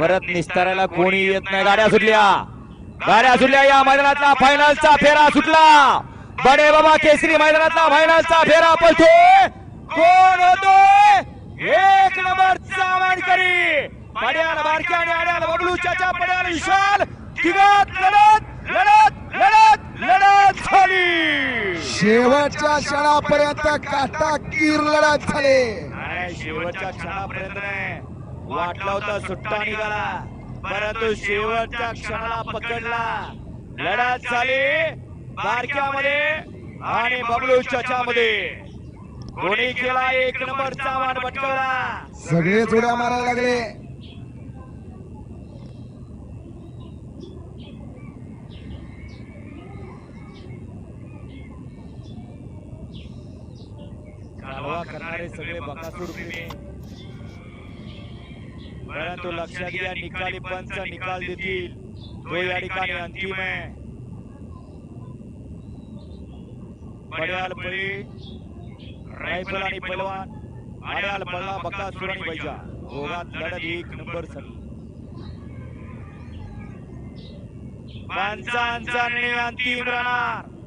परत निस्तारायला कोणी येत नाही. गाड्या सुटल्या. गाड्या सुटल्या या मैदानातला फायनलचा फेरा सुटला. बडे बाबा केसरी मैदानातला फायनलचा फेरा पलतोय कोण होतोय एक नंबरचा मानकरी पड्याल बारक्या आणि आड्याल बबलू चाचा पड्याल विशाल. तिघात लढत लढत लढत लढत झाली. शेवटच्या क्षणापर्यंत काटाकीर लढत झाली. शेवटच्या क्षणापर्यंत वाटला होता सुट्टा निघाला परंतु शेवटच्या क्षणाला पकडला. लढत झाली बारक्यामध्ये आणि बबलू मध्ये कोणी केला एक नंबरचा मान पटकवला? सगळेच उड्या मारायला लागले. करणारे सगळे बकासूर प्रेमी परंतु लक्षात घ्या निकाली पंच निकाल देतील. तो या ठिकाणी अंतिम आहे. पड्याल पळी. रायफल आणि पैलवान. आड्याल पडला बकासूर आणि बैजा. दोघात लढत एक नंबर झाली पंचांचा निर्णय अंतिम राहणार